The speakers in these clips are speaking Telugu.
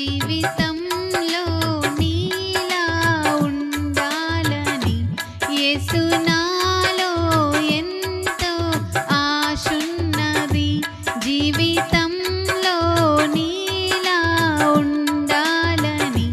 జీవితంలో నీలా ఉండాలని ఎంతో జీవితంలో నీలా ఉండాలని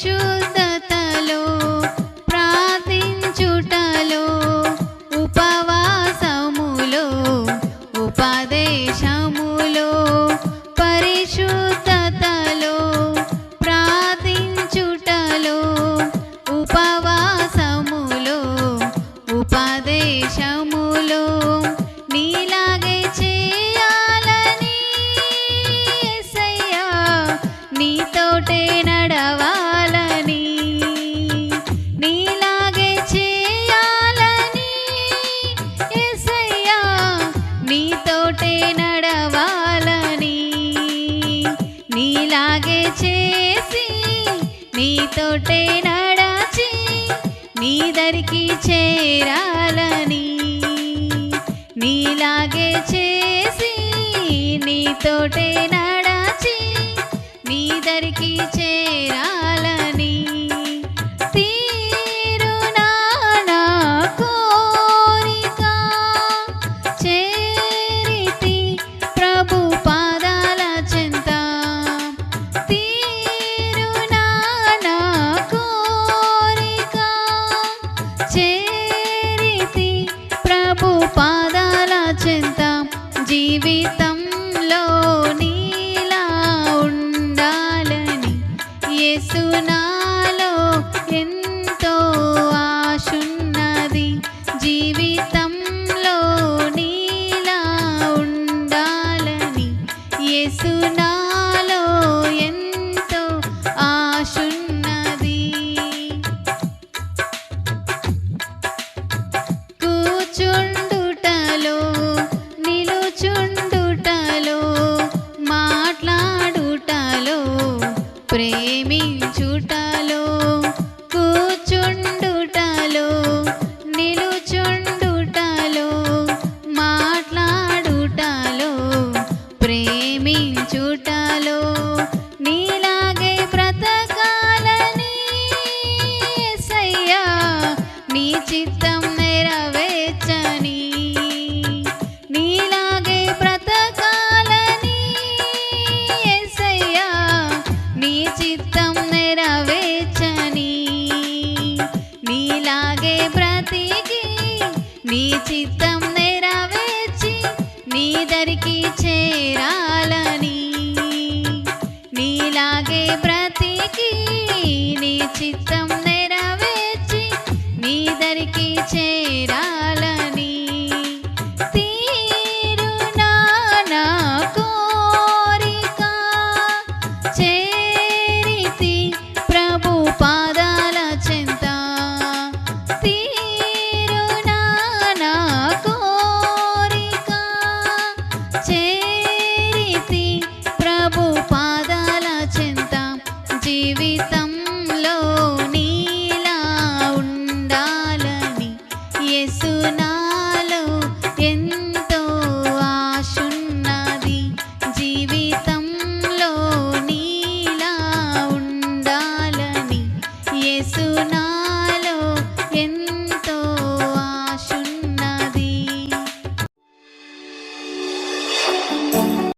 शुद्धतलो తోటే నడాచి నీ దరికి చేరాలని. నీలాగే చేసి నీ తోటే నడాచి నీ దరికి చేరాలి జీవిత ¡Gracias! నీకి చేరాలని. నీలాగే ప్రతికి నీ చిత్తం